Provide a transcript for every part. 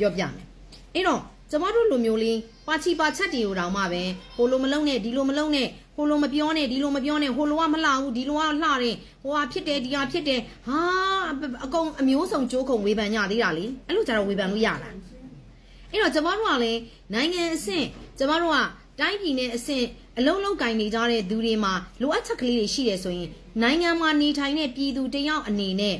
ပြောပြမယ်အဲ့တော့ကျမတို့လူမျိုးလေးပါချီပါချက်တီကိုတောင်မှပဲဟိုလိုမလုံးနဲ့ဒီလိုမလုံးနဲ့ဟိုလိုမပြောနဲ့ဒီလိုမပြောနဲ့ဟိုလိုကမလှဘူးဒီလိုကလှတယ်ဟိုဟာဖြစ်တယ်ဒီဟာဖြစ်တယ်ဟာအကုန်အမျိုးစုံကြိုးခုံဝေဖန်ကြသေးတာလေအဲ့လိုကြတော့ဝေဖန်လို့ရလားအဲ့တော့ကျမတို့ကလည်းနိုင်ငံအဆင့်ကျမတို့ကတိုင်းပြည်နဲ့အဆင့်အလုံးလုံးကင်နေကြတဲ့သူတွေမှာလိုအပ်ချက်ကလေးတွေရှိတယ်ဆိုရင်နိုင်ငံမှာနေထိုင်တဲ့ပြည်သူတယောက်အနေနဲ့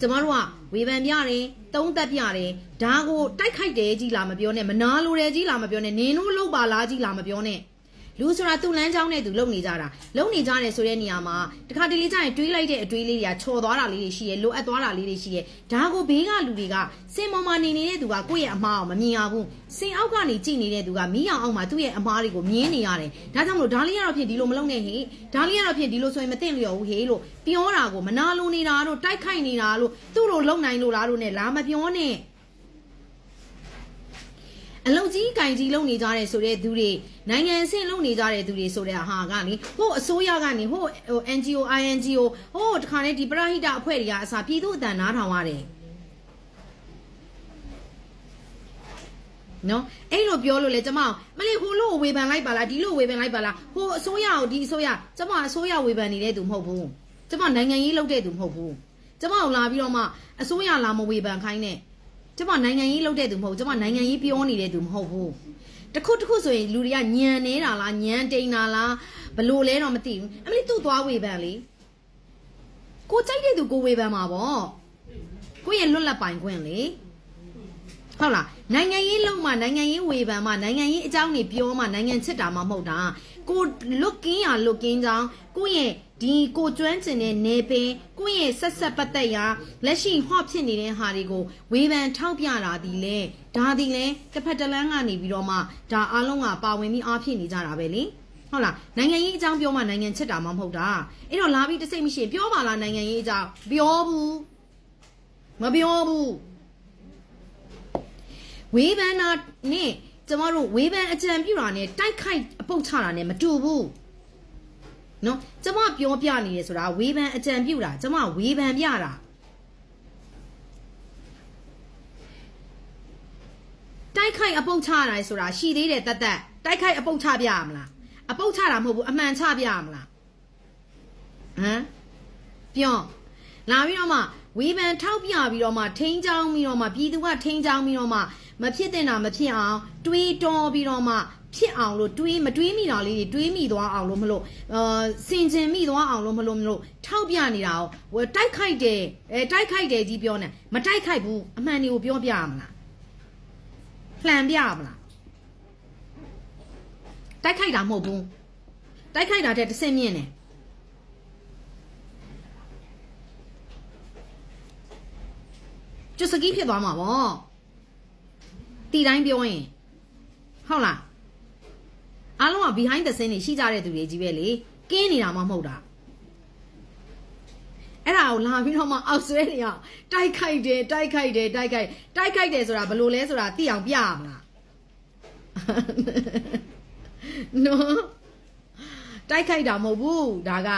ကျမတို့ကဝေဖန်ပြတယ်တုံးသက်ပြတယ်ဒါကိုတိုက်ခိုက်တယ်ကြီးလာမပြောနဲ့မနာလိုတယ်ကြီးလာမပြောနဲ့နင်တို့လောက်ပါလားကြီးလာမပြောနဲ့ လူဆိုတာသူ့လမ်းကြောင်းနဲ့သူလုံနေကြတာလုံနေကြတယ်ဆိုတဲ့နေရာမှာတခါတလေကျရင်တွေးလိုက်တဲ့အတွေးလေးတွေကချော်သွားတာလေးတွေရှိရဲ့လိုအပ်သွားတာလေးတွေရှိရဲ့ဒါကိုဘေးကလူတွေကစင်ပေါ်မှာနေနေတဲ့သူကကိုယ့်ရဲ့အမှားအောင်မမြင်ရဘူးစင်အောက်ကနေကြည့်နေတဲ့သူကမီးအောင်အောင်မှာသူ့ရဲ့အမှားတွေကိုမြင်နေရတယ်ဒါကြောင့်မလို့ဒါလေးကတော့ဖြစ်ဒီလိုမလုပ်နဲ့ဟေ့ဒါလေးကတော့ဖြစ်ဒီလိုဆိုရင်မသိလျော်ဘူးဟေ့လို့ပြောတာကိုမနာလိုနေတာတို့တိုက်ခိုက်နေတာလို့သူ့လိုလုံနိုင်လို့လားတို့ ਨੇ လာမပြောနဲ့ အလုံကြီးကင်ကြီးလုံနေကြတဲ့ဆိုတဲ့သူတွေနိုင်ငံအဆင့်လုံနေကြတဲ့သူတွေဆိုတဲ့ဟာကလေဟိုအစိုးရကနေဟိုဟို NGO INGO ဟိုတခါနဲ့ဒီပရဟိတအဖွဲ့တွေကအစားပြည်သူအတန်နားထောင်ရတယ်နော်အဲ့လိုပြောလို့လေကျမမလေးဟိုလို့ဝေဖန်လိုက်ပါလားဒီလိုဝေဖန်လိုက်ပါလားဟိုအစိုးရကိုဒီအစိုးရကျမအစိုးရဝေဖန်နေတဲ့သူမဟုတ်ဘူးကျမနိုင်ငံရေးလုပ်တဲ့သူမဟုတ်ဘူးကျမကိုလာပြီးတော့မှအစိုးရလာမဝေဖန်ခိုင်းနဲ့ ကျမနိုင်ငံရေးလုပ်တဲ့သူမဟုတ်ဘူးကျမနိုင်ငံရေးပြောနေတဲ့သူမဟုတ်ဘူးတခုတခုဆိုရင်လူတွေကညံနေတာလားညံတိန်တာလားဘလို့လဲတော့မသိဘူးအမလေးသူ့သွားဝေဖန်လေကိုကြိုက်တဲ့သူကိုဝေဖန်မှာပေါ့ကိုယ့်ရဲ့လွတ်လပ်ပိုင်ခွင့်လေ ဟုတ်လားနိုင်ငံရေးလုံးမှနိုင်ငံရေးဝေဖန်မှနိုင်ငံရေးအကြောင်းတွေပြောမှနိုင်ငံချစ်တာမှမဟုတ်တာကိုလွတ်ကင်းရလွတ်ကင်းကြောင်းကိုယ့်ရဲ့ဒီကိုကျွမ်းကျင်တဲ့နေပင်ကိုယ့်ရဲ့ဆက်ဆက်ပတ်သက်ရာလက်ရှိဟော့ဖြစ်နေတဲ့ဟာတွေကိုဝေဖန်ထောက်ပြတာဒီလေဒါဒီလေတစ်ဖက်တစ်လမ်းကနေပြီးတော့မှဒါအားလုံးကပါဝင်ပြီးအားဖြစ်နေကြတာပဲလေဟုတ်လားနိုင်ငံရေးအကြောင်းပြောမှနိုင်ငံချစ်တာမှမဟုတ်တာအဲ့တော့လာပြီးတစ်စိတ်မရှိရင်ပြောပါလားနိုင်ငံရေးအကြောင်းပြောဘူးမပြောဘူး ဝေးဘန်နာနဲ့ကျမတို့ဝေးဘန်အကြံပြုတာနဲ့တိုက်ခိုက်အပုတ်ချတာနဲ့မတူဘူးနော်ကျမပြောပြနေတယ်ဆိုတာဝေးဘန်အကြံပြုတာကျမဝေးဘန်ပြတာတိုက်ခိုက်အပုတ်ချတာဆိုတာရှိသေးတယ်တတ်တတ်တိုက်ခိုက်အပုတ်ချပြရမလားအပုတ်ချတာမဟုတ်ဘူးအမှန်ချပြရမလားဟမ်ပြောလာပြီးတော့မှ ဝေဖန်ထောက်ပြပြီးတော့မှထိန်းချောင်းပြီးတော့မှပြည်သူကထိန်းချောင်းပြီးတော့မှမဖြစ်တင်တာမဖြစ်အောင်တွေးတော်ပြီးတော့မှဖြစ်အောင်လို့တွေးမတွေးမိတာလေးတွေတွေးမိသွားအောင်လို့မလို့အာစင်ကျင်မိသွားအောင်လို့မလို့မလို့ထောက်ပြနေတာကိုဟိုတိုက်ခိုက်တယ်အဲတိုက်ခိုက်တယ်ကြီးပြောနေမတိုက်ခိုက်ဘူးအမှန်တွေကိုပြောပြရမလားလှန်ပြရမလားတိုက်ခိုက်တာမဟုတ်ဘူးတိုက်ခိုက်တာတဲ့တစ်စင်မြင့်တယ် ကျွတ်စကီးဖြစ်သွားမှာပေါ့တီတိုင်းပြောရင်ဟုတ်လားအားလုံးက behind the scene နေရှိကြတဲ့သူတွေကြီးပဲလေကင်းနေတာမှမဟုတ်တာအဲ့ဒါကိုလာပြီးတော့မှအောက်ဆွဲနေရတိုက်ခိုက်တယ်တိုက်ခိုက်တယ်တိုက်ခိုက်တိုက်ခိုက်တယ်ဆိုတာဘယ်လိုလဲဆိုတာသိအောင်ပြရမလားနော်တိုက်ခိုက်တာမဟုတ်ဘူးဒါက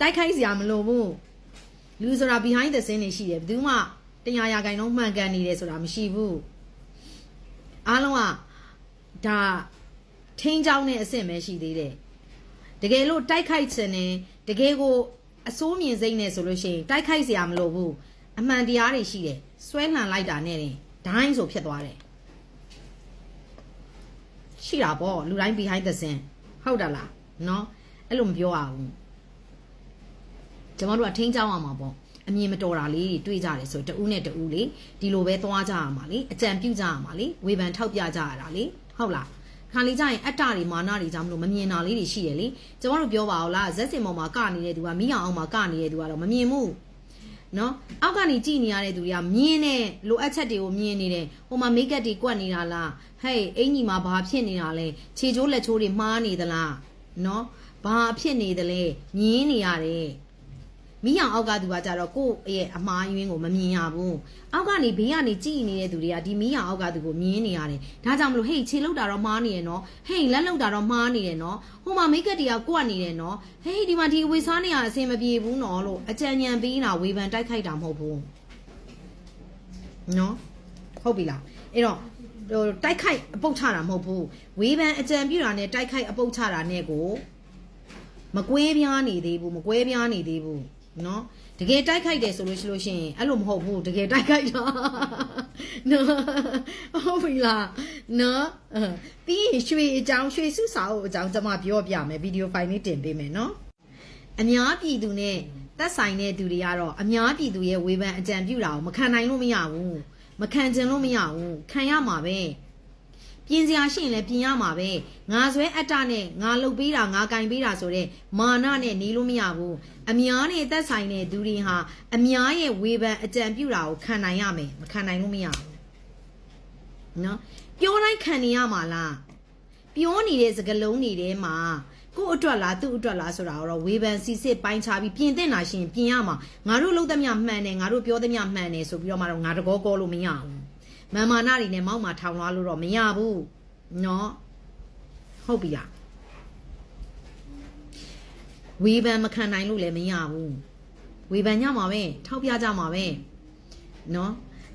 တိုက်ခိုက်စရာမလိုဘူး လူဆိုတာ behind the scene နေရှိတယ်ဘယ်သူမှတရားရာဂိုင်လုံးမှန်ကန်နေတယ်ဆိုတာမရှိဘူးအားလုံးကဒါထင်းချောင်းတဲ့အဆင့်ပဲရှိသေးတယ်တကယ်လို့တိုက်ခိုက်ခြင်းနဲ့တကယ်ကိုအစိုးမြင်စိမ့်နေဆိုလို့ရှိရင်တိုက်ခိုက်เสียမလို့ဘူးအမှန်တရားတွေရှိတယ်ဆွဲလန်လိုက်တာနဲ့တင်ဒိုင်းဆိုဖြစ်သွားတယ်ရှိတာပေါ့လူတိုင်း behind the scene ဟုတ်တယ်လားเนาะအဲ့လိုမပြောရဘူး ကျမတို့ကထိန်းချောင်းအောင်မှာပေါ့အမြင်မတော်တာလေးတွေတွေ့ကြတယ်ဆိုတော့တဦးနဲ့တဦးလေဒီလိုပဲသွားကြရမှာလေအကြံပြုကြရမှာလေဝေဖန်ထောက်ပြကြရတာလေဟုတ်လားခါလေးကြရင်အတ္တတွေမာနတွေကြောင့်မလို့မမြင်တာလေးတွေရှိတယ်လေကျမတို့ပြောပါအောင်လားဇက်စင်ပေါ်မှာကနေနေတဲ့သူကမိအောင်အောင်မှာကနေနေတဲ့သူကတော့မမြင်ဘူးနော်အောက်ကနေကြည်နေရတဲ့သူတွေကမြင်နေလိုအပ်ချက်တွေကိုမြင်နေတယ်ဟိုမှာမိတ်ကပ်တွေကွက်နေတာလားဟဲ့အင်ကြီးမှာဘာဖြစ်နေတာလဲခြေချိုးလက်ချိုးတွေမှားနေသလားနော်ဘာဖြစ်နေသလဲမြင်နေရတယ် မိအောင်အောက်ကသူကကြတော့ကိုယ့်ရဲ့အမားယွင်းကိုမမြင်ရဘူးအောက်ကနေဘေးကနေကြည်နေတဲ့သူတွေကဒီမိအောင်အောက်ကသူကိုမြင်နေရတယ်ဒါကြောင့်မလို့ဟေးခြေလောက်တာတော့မှားနေရနော်ဟေးလက်လောက်တာတော့မှားနေတယ်နော်ဟိုမှာမိတ်ကပ်တွေကကွက်နေတယ်နော်ဟေးဒီမှာဒီအဝေစားနေရအဆင်မပြေဘူးနော်လို့အကြံဉာဏ်ပေးတာဝေဖန်တိုက်ခိုက်တာမဟုတ်ဘူးနော်ဟုတ်ပြီလားအဲ့တော့ဟိုတိုက်ခိုက်အပုတ်ချတာမဟုတ်ဘူးဝေးပန်းအကြံပြူတာနဲ့တိုက်ခိုက်အပုတ်ချတာနဲ့ကိုမကွေးပြားနေသေးဘူးမကွဲပြားနေသေးဘူး နော်တကယ်တိုက်ခိုက်တယ်ဆိုလို့ရှိလို့ရှိရင်အဲ့လိုမဟုတ်ဘူးတကယ်တိုက်ခိုက်တာနော်ဟုတ်ပြီလားနော်အဲ့ပြီးရင်ရွှေအကြောင်းရွှေစုစာအုပ်အကြောင်းကျွန်မပြောပြမယ်ဗီဒီယိုဖိုင်လေးတင်ပေးမယ်နော်အများပြည်သူနဲ့သက်ဆိုင်တဲ့သူတွေကတော့အများပြည်သူရဲ့ဝေဖန်အကြံပြုတာကိုမခံနိုင်လို့မရဘူးမခံကျင်လို့မရဘူးခံရမှာပဲ ပြင်စရာရှိရင်လည်းပြင်ရမှာပဲငါဆွဲအတ္တနဲ့ငါလှုပ်ပေးတာငါကင်ပေးတာဆိုတဲ့မာနနဲ့နေလို့မရဘူးအများနဲ့သက်ဆိုင်တဲ့သူတွေဟာအများရဲ့ဝေဖန်အကြံပြုတာကိုခံနိုင်ရမယ်မခံနိုင်လို့မရဘူးနော်ပြောတိုင်းခံနေရမှာလားပြောနေတဲ့စကားလုံးတွေထဲမှာကို့အတွက်လားသူ့အတွက်လားဆိုတာတော့ဝေဖန်စီစစ်ပိုင်းခြားပြီးပြင်သင့်တာရှင်ပြင်ရမှာငါတို့လုပ်သမျှမှန်တယ်ငါတို့ပြောသမျှမှန်တယ်ဆိုပြီးတော့မှတော့ငါတကောကောလို့မရဘူး မန်မာနာတွေနဲ့မောက်မာထောင်လွှားလို့တော့မရဘူးเนาะဟုတ်ပြီလားဝေဖန်မခံနိုင်လို့လည်းမရဘူးဝေဖန်ညမှာပဲထောက်ပြကြမှာပဲเนาะ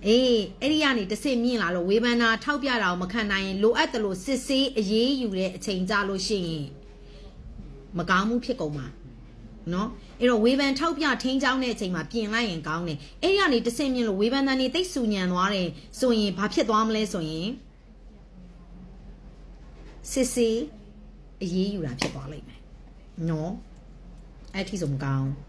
အေးအဲ့ဒီကနေတစ်စစ်မြင့်လာလို့ဝေဖန်တာထောက်ပြတာကိုမခံနိုင်ရင်လိုအပ်တယ်လို့စစ်ဆေးအရေးယူတဲ့အချိန်ကြလို့ရှိရင်မကောင်းမှုဖြစ်ကုန်မှာ နော်အဲ့တော့ဝေဖန်ထောက်ပြထိန်းချောင်းတဲ့အချိန်မှာပြင်လိုက်ရင်ကောင်းတယ်အဲ့ဒီကနေတစ်စစ်မြင့်လို့ဝေဖန်တန်နေတိတ်ဆူညံသွားတယ်ဆိုရင်ဘာဖြစ်သွားမလဲဆိုရင်စစ်ဆေးအရေးယူတာဖြစ်သွားလိမ့်မယ်နော်အဲ့ဒီဆိုမကောင်းဘူး